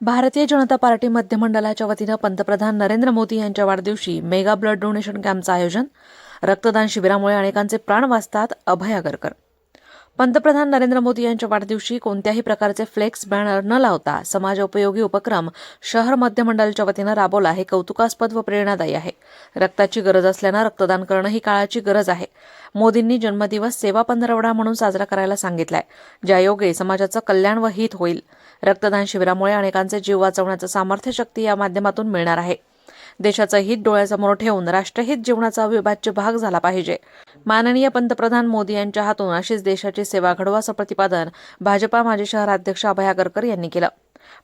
Bharatiya Janata party मध्य मंडळाच्या वतीनं पंतप्रधान नरेंद्र मोदी यांच्या वाढदिवशी मेगा ब्लड डोनेशन कॅम्पचं आयोजन रक्तदान शिबिरामुळे अनेकांचे प्राण वाचतात अभय आगरकर पंतप्रधान नरेंद्र मोदी यांच्या वाढदिवशी कोणत्याही प्रकारचे फ्लेक्स बॅनर न लावता समाजोपयोगी उपक्रम शहर मध्य मंडळाच्या वतीनं राबवला हे कौतुकास्पद व प्रेरणादायी आहे. रक्ताची गरज असल्यानं रक्तदान करणं ही काळाची गरज आहे. मोदींनी जन्मदिवस सेवा पंधरवडा म्हणून साजरा करायला सांगितलाय. ज्यायोगे समाजाचं कल्याण व हित होईल. रक्तदान शिबिरामुळे अनेकांचे जीव वाचवण्याचं सामर्थ्य शक्ती या माध्यमातून मिळणार आहे. देशाचं हित डोळ्यासमोर ठेवून राष्ट्रहित जीवनाचा अविभाज्य भाग झाला पाहिजे. माननीय पंतप्रधान मोदी यांच्या हातून अशीच देशाची सेवा घडवा असं प्रतिपादन भाजपा माजी शहराध्यक्ष अभया गरकर यांनी केलं.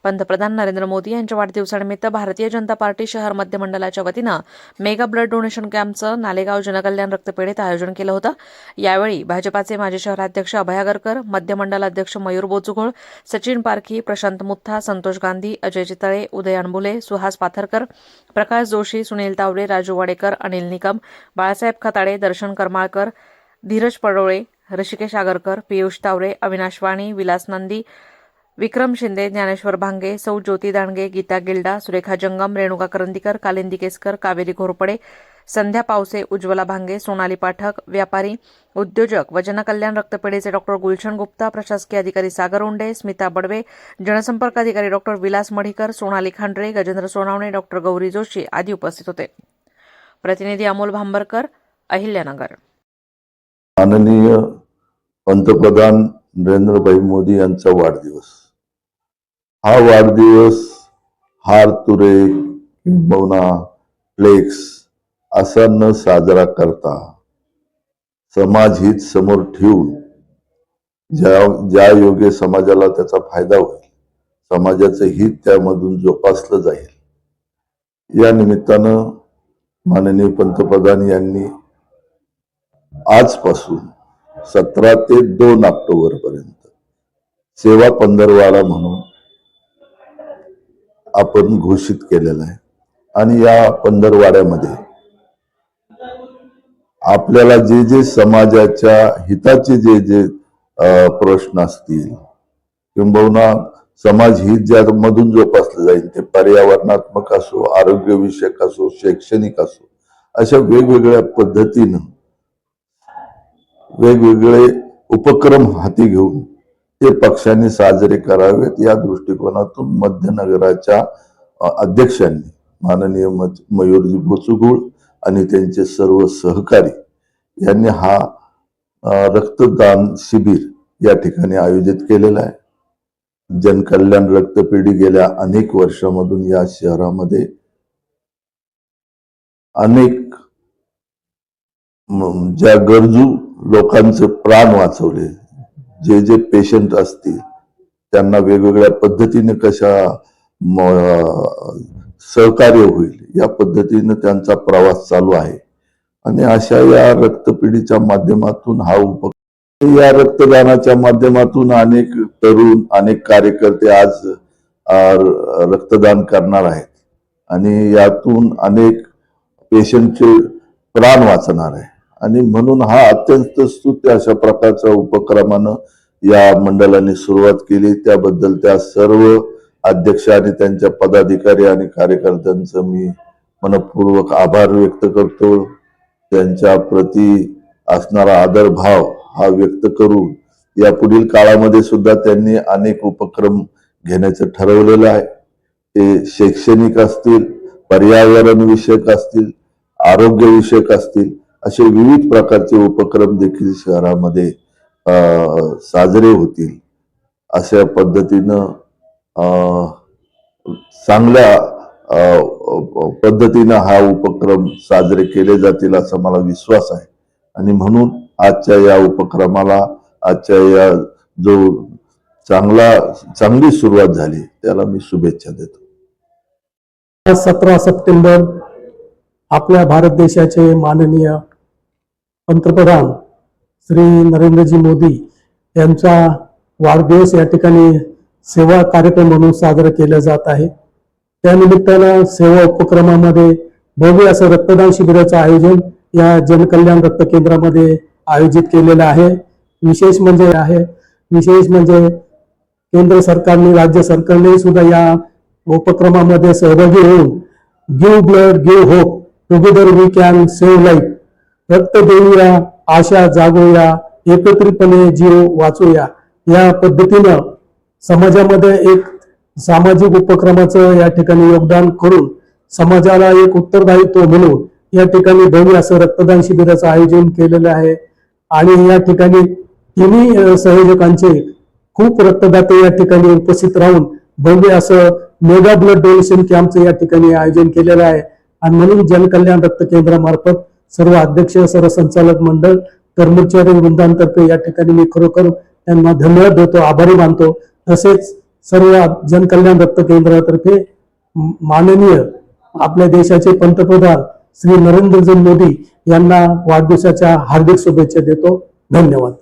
पंतप्रधान नरेंद्र मोदी यांच्या वाढदिवसानिमित्त भारतीय जनता पार्टी शहर मध्य मंडळाच्या वतीनं मेगा ब्लड डोनेशन कॅम्पचं नालेगाव जनकल्याण रक्तपेढीत आयोजन केलं होतं. यावेळी भाजपाचे माजी शहराध्यक्ष अभयागरकर मध्य मंडल अध्यक्ष मयूर बोचुघोळ सचिन पारखी प्रशांत मुत्था संतोष गांधी अजय चितळे उदय अणबुले सुहास पाथरकर प्रकाश जोशी सुनील तावरे राजू वाडेकर अनिल निकम बाळासाहेब खताडे दर्शन करमाळकर धीरज पडोळे ऋषिकेश आगरकर पियुष तावरे अविनाश वाणी विलास नंदी विक्रम शिंदे ज्ञानेश्वर भांगे सौ ज्योती दांडगे गीता गिल्डा सुरेखा जंगम रेणुका करंदीकर कालिंदी केसकर कावेरी घोरपडे संध्या पावसे उज्ज्वला भांगे सोनाली पाठक व्यापारी उद्योजक व जनकल्याण रक्तपेढीचे डॉक्टर गुलशन गुप्ता प्रशासकीय अधिकारी सागर उंडे स्मिता बडवे जनसंपर्क अधिकारी डॉक्टर विलास मढीकर सोनाली खांडरे गजेंद्र सोनावणे डॉक्टर गौरी जोशी आदी उपस्थित होते. प्रतिनिधी अमोल भांबरकर अहिल्यानगर. माननीय पंतप्रधान नरेंद्रभाई मोदी यांचा वाढदिवस. हा वाढदिवस हार तुरे किंबहुना फ्लेक्स असा न साजरा करता समाज हित समोर ठेवून ज्या ज्या योगे समाजाला त्याचा फायदा होईल समाजाचं हित त्यामधून जोपासलं जाईल. या निमित्तानं माननीय पंतप्रधान यांनी आजपासून सतरा ते दोन ऑक्टोबर पर्यंत सेवा पंधरवाडा म्हणून आपण घोषित केलेला आहे. आणि या पंधरवाड्यामध्ये आपल्याला जे जे समाजाच्या हिताचे जे जे प्रश्न असतील किंबहुना समाज हित ज्यामधून जोपासलं जाईल ते पर्यावरणात्मक असो आरोग्यविषयक असो शैक्षणिक असो अशा वेगवेगळ्या पद्धतीनं वेगवेगळे उपक्रम हाती घेऊन ते पक्षांनी साजरे करावेत या दृष्टिकोनातून मध्यनगराच्या नगराच्या अध्यक्षांनी माननीय म- मयूरजी बोचुगुळ आणि त्यांचे सर्व सहकारी यांनी हा रक्तदान शिबिर या ठिकाणी आयोजित केलेला आहे. जनकल्याण रक्तपेढी गेल्या अनेक वर्षामधून या शहरामध्ये अनेक ज्या गरजू लोकांचे प्राण वाचवले जे जे पेशंट असतील त्यांना वेगवेगळ्या पद्धतीने कशा सहकार्य होईल या पद्धतीने त्यांचा प्रवास चालू आहे. आणि अशा या रक्तपिढीच्या माध्यमातून हा उपक्रम या रक्तदानाच्या माध्यमातून अनेक तरुण अनेक कार्यकर्ते आज रक्तदान करणार आहेत. आणि यातून अनेक पेशंटचे प्राण वाचणार आहे आणि म्हणून हा अत्यंत स्तुत्य अशा प्रकारच्या उपक्रमानं या मंडळाने सुरुवात केली. त्याबद्दल त्या सर्व अध्यक्ष आणि त्यांच्या पदाधिकारी आणि कार्यकर्त्यांचं मी मनपूर्वक आभार व्यक्त करतो. त्यांच्या प्रती असणारा आदर भाव हा व्यक्त करून या पुढील काळामध्ये सुद्धा त्यांनी अनेक उपक्रम घेण्याचं ठरवलेलं आहे. ते शैक्षणिक असतील पर्यावरण विषयक असतील आरोग्य विषयक असतील असे विविध प्रकारचे उपक्रम देखील शहरामध्ये साजरे होतील. अशा पद्धतीनं चांगल्या पद्धतीनं हा उपक्रम साजरे केले जातील असा मला विश्वास आहे. आणि म्हणून आजच्या या उपक्रमाला आजच्या या जो चांगला चांगली सुरुवात झाली त्याला मी शुभेच्छा देतो. सतरा सप्टेंबर आपल्या भारत देशाचे माननीय पंतप्रधान श्री नरेंद्रजी मोदी यांचा वाढदिवस या ठिकाणी सेवा कार्यक्रम म्हणून साजरा केला जात आहे. त्यानिमित्तानं सेवा उपक्रमामध्ये भव्य असं रक्तदान शिबिराचं आयोजन या जनकल्याण रक्त केंद्रामध्ये आयोजित केलेलं आहे. विशेष म्हणजे आहे विशेष म्हणजे केंद्र सरकारने राज्य सरकारने सुद्धा या उपक्रमामध्ये सहभागी होऊन give blood give hope together we can save life रक्त देऊया आशा जागोया एकत्रितपणे जीव वाचूया. या पद्धतीनं समाजामध्ये एक सामाजिक उपक्रमाचं या ठिकाणी योगदान करून समाजाला एक उत्तरदायित्व म्हणून या ठिकाणी भव्य असं रक्तदान शिबिराचं आयोजन केलेलं आहे. आणि या ठिकाणी तिन्ही सहयोगांचे संयोजकांचे खूप रक्तदाते या ठिकाणी उपस्थित राहून भव्य असं मेगा ब्लड डोनेशन कॅम्पचं या ठिकाणी आयोजन केलेलं आहे. आणि म्हणून जनकल्याण रक्त केंद्रामार्फत सर्व अध्यक्ष सर्व संचालक मंडळ कर्मचारी वृंदांतर्फे या ठिकाणी मी खरोखर त्यांना धन्यवाद देतो आभारी मानतो. तसेच सर्व जनकल्याण रक्त केंद्रातर्फे माननीय आपल्या देशाचे पंतप्रधान श्री नरेंद्रजी मोदी यांना वाढदिवसाच्या हार्दिक शुभेच्छा देतो. धन्यवाद.